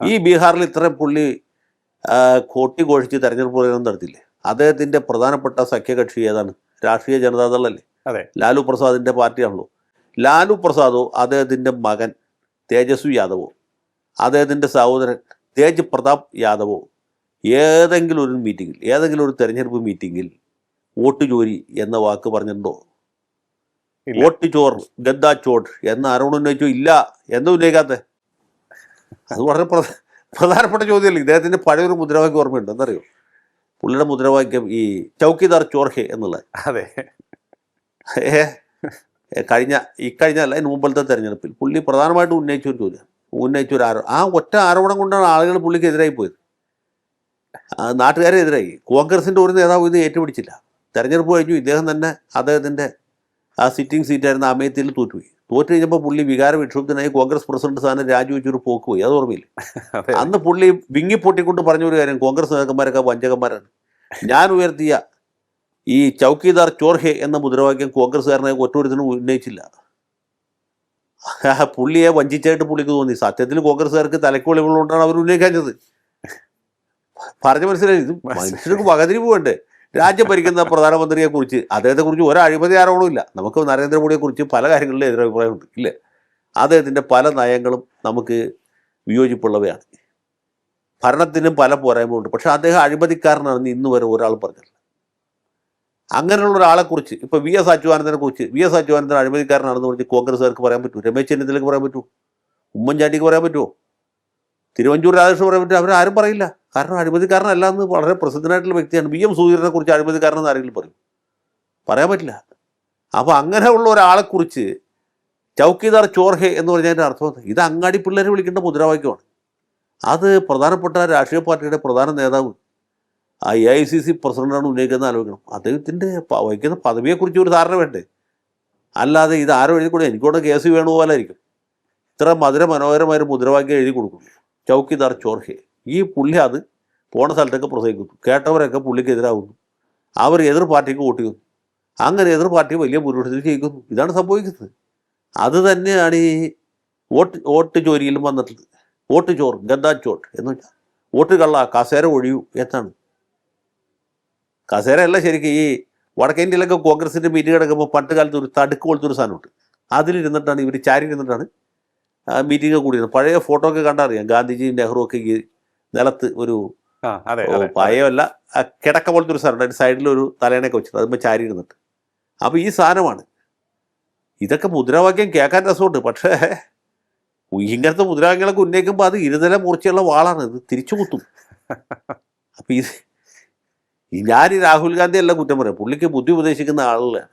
ഈ ബീഹാറിൽ ഇത്രയും പുള്ളി കോട്ടി കോഴിച്ച് തെരഞ്ഞെടുപ്പ് പ്രചരണം നടത്തില്ലേ അദ്ദേഹത്തിന്റെ പ്രധാനപ്പെട്ട സഖ്യകക്ഷി ഏതാണ്? രാഷ്ട്രീയ ജനതാദളല്ലേ അതെ. ലാലു പ്രസാദിന്റെ പാർട്ടിയാണല്ലോ. ലാലു പ്രസാദോ അദ്ദേഹത്തിന്റെ മകൻ തേജസ്വി യാദവോ? അദ്ദേഹത്തിന്റെ സഹോദരൻ തേജ് പ്രതാപ് യാദവോ? ഏതെങ്കിലും ഒരു മീറ്റിങ്ങിൽ ഏതെങ്കിലും ഒരു തെരഞ്ഞെടുപ്പ് മീറ്റിങ്ങിൽ വോട്ട് ചോരി എന്ന വാക്ക് പറഞ്ഞിട്ടുണ്ടോ? വോട്ട് ചോർ ഗദ്ദാ ചോട്ട് എന്ന് ആരോട് ഉന്നയിച്ചു? ഇല്ല. എന്താ ഉന്നയിക്കാത്ത? അത് വളരെ പ്രധ- പ്രധാനപ്പെട്ട ചോദ്യമല്ലേ? ഇദ്ദേഹത്തിന്റെ പഴയൊരു മുദ്രാവാക്യം ഓർമ്മയുണ്ട്. എന്തറിയോ? പുള്ളിയുടെ മുദ്രാവാക്യം ഈ ചൗക്കിദാർ ചോർഹെ എന്നുള്ള. അതെ. ഏ, കഴിഞ്ഞ ഇക്കഴിഞ്ഞ അല്ല അതിന് മുമ്പത്തെ തെരഞ്ഞെടുപ്പിൽ പുള്ളി പ്രധാനമായിട്ടും ഉന്നയിച്ച ഒരു ചോദ്യം. ഉന്നയിച്ച ഒരു ആരോ ആ ഒറ്റ ആരോപണം കൊണ്ടാണ് ആളുകൾ പുള്ളിക്ക് എതിരായി പോയത്. നാട്ടുകാരെ എതിരായി കോൺഗ്രസിന്റെ ഒരു നേതാവ് ഇത് ഏറ്റുപിടിച്ചില്ല. തെരഞ്ഞെടുപ്പ് കഴിഞ്ഞു. ഇദ്ദേഹം തന്നെ അദ്ദേഹത്തിന്റെ ആ സിറ്റിംഗ് സീറ്റായിരുന്ന അമേത്തിയിൽ തോറ്റുപോയി. തോറ്റു കഴിഞ്ഞപ്പോൾ പുള്ളി വികാര വിക്ഷുബ്ധനായി കോൺഗ്രസ് പ്രസിഡന്റ് സ്ഥാനം രാജിവെച്ചൊരു പോക്ക് പോയി. അത് ഓർമ്മയില്ല? അന്ന് പുള്ളി വിങ്ങി പൊട്ടിക്കൊണ്ട് പറഞ്ഞ ഒരു കാര്യം കോൺഗ്രസ് നേതാക്കന്മാരൊക്കെ വഞ്ചകന്മാരാണ്. ഞാൻ ഉയർത്തിയ ഈ ചൗക്കിദാർ ചോർഹെ എന്ന മുദ്രാവാക്യം കോൺഗ്രസ്സുകാരനെ ഒറ്റൊരുത്തിനും ഉന്നയിച്ചില്ല. പുള്ളിയെ വഞ്ചിച്ചായിട്ട് പുള്ളിക്ക് തോന്നി. സത്യത്തിൽ കോൺഗ്രസ്സുകാർക്ക് തലക്കുളിവുള്ളതുകൊണ്ടാണ് അവർ ഉന്നയിക്കാഞ്ഞത്. പറഞ്ഞു മനസ്സിലായി. ഇത് മനുഷ്യർക്ക് വകതിരിവ് വേണ്ടേ? രാജ്യം ഭരിക്കുന്ന അദ്ദേഹത്തെ കുറിച്ച് ഒരു അഴിമതി ആരോപണവും ഇല്ല നമുക്ക് നരേന്ദ്രമോദിയെ കുറിച്ച് പല കാര്യങ്ങളിലും എതിരഭിപ്രായമുണ്ട് ഇല്ലേ? അദ്ദേഹത്തിന്റെ പല നയങ്ങളും നമുക്ക് വിയോജിപ്പുള്ളവയാണ്. ഭരണത്തിനും പല പോരായ്മകളുണ്ട്. പക്ഷെ അദ്ദേഹം അഴിമതിക്കാരനാണെന്ന് ഇന്ന് വരെ ഒരാൾ പറഞ്ഞില്ല അങ്ങനെയുള്ള ഒരാളെ കുറിച്ച് ഇപ്പൊ വി എസ് അച്യുതാനന്ദനെ കുറിച്ച് വി എസ് അച്യുതാനന്ദൻ അഴിമതിക്കാരനാണെന്ന് പറഞ്ഞ് കോൺഗ്രസ്സുകാർക്ക് പറയാൻ പറ്റൂ രമേശ് ചെന്നിത്തലക്ക് പറയാൻ പറ്റൂ ഉമ്മൻചാണ്ടിക്ക് പറയാൻ പറ്റുമോ? തിരുവഞ്ചൂർ രാധാകൃഷ്ണൻ പറയാൻ പറ്റുമോ? അവരാരും പറയില്ല. കാരണം അഴിമതിക്കാരനല്ല എന്ന് വളരെ പ്രസിദ്ധനായിട്ടുള്ള വ്യക്തിയാണ്. വി എം സുധീരനെ കുറിച്ച് അഴിമതിക്കാരനെന്ന് ആരെങ്കിലും പറയും? പറയാൻ പറ്റില്ല. അപ്പോൾ അങ്ങനെയുള്ള ഒരാളെ കുറിച്ച് ചൗക്കിദാർ ചോർഹെ എന്ന് പറഞ്ഞതിന്റെ അർത്ഥം? ഇത് അങ്ങാടി പിള്ളേരെ വിളിക്കേണ്ട മുദ്രാവാക്യമാണ്. അത് പ്രധാനപ്പെട്ട രാഷ്ട്രീയ പാർട്ടിയുടെ പ്രധാന നേതാവ് എ ഐ സി സി പ്രസിഡന്റാണ് ഉന്നയിക്കുന്നത് ആലോചിക്കണം. അദ്ദേഹത്തിന്റെ വഹിക്കുന്ന പദവിയെക്കുറിച്ച് ഒരു ധാരണ വേണ്ടേ? അല്ലാതെ ഇത് ആരോ എഴുതി കൊടുക്കും. എനിക്കൂടെ കേസ് വേണു പോലായിരിക്കും ഇത്ര മധുര മനോഹരമായ ഒരു മുദ്രാവാക്യം എഴുതി കൊടുക്കുന്നു ചൗക്കിദാർ ചോർഹെ. ഈ പുള്ളി അത് പോണ സ്ഥലത്തൊക്കെ പ്രസംഗിക്കുന്നു. കേട്ടവരൊക്കെ പുള്ളിക്ക് എതിരാകുന്നു അവർ എതിർ പാർട്ടിക്ക് വോട്ട് ചെയ്യുന്നു. അങ്ങനെ എതിർ പാർട്ടി വലിയ ഭൂരിപക്ഷത്തിൽ ജയിക്കുന്നു. ഇതാണ് സംഭവിക്കുന്നത്. അത് തന്നെയാണ് ഈ വോട്ട് വോട്ട് ചോരിയിലും വന്നിട്ടുള്ളത്. വോട്ട് ചോർ ഗദ്ദാ ചോട്ട് എന്ന് വെച്ചാൽ വോട്ട് കള്ള കസേര ഒഴിയൂ എന്നാണ്. കസേര അല്ല ശരിക്കും ഈ വടക്കേ ഇന്ത്യയിലൊക്കെ കോൺഗ്രസിന്റെ മീറ്റിംഗ് കിടക്കുമ്പോൾ പണ്ട് കാലത്ത് ഒരു തടുക്ക് പോലത്തെ ഒരു സാധനമുണ്ട്. അതിലിരുന്നിട്ടാണ് ഇവർ ചാരി ഇരുന്നിട്ടാണ് മീറ്റിംഗ് കൂടിയത് പഴയ ഫോട്ടോ ഒക്കെ കണ്ടറിയാം. ഗാന്ധിജിയും നെഹ്റു ഒക്കെ നിലത്ത് ഒരു അതെ കിടക്ക പോലത്തെ ഒരു സാധനം സൈഡിൽ ഒരു തലേണയൊക്കെ വെച്ചിട്ട് അതുമ്പോൾ ചാരി ഇരുന്നിട്ട് അപ്പോൾ ഈ സാധനമാണ്. ഇതൊക്കെ മുദ്രാവാക്യം കേൾക്കാൻ രസമുണ്ട് പക്ഷേ ഇങ്ങനത്തെ മുദ്രാവാക്യങ്ങളൊക്കെ ഉന്നയിക്കുമ്പോൾ അത് ഇരുനില മൂർച്ചയുള്ള വാളാണ് ഇത് തിരിച്ചു കുത്തും. അപ്പം ഇത് ഈ ഞാൻ ഈ രാഹുൽ ഗാന്ധി അല്ല കുറ്റം പറയാം പുള്ളിക്ക് ബുദ്ധി ഉപദേശിക്കുന്ന ആളുകളാണ്.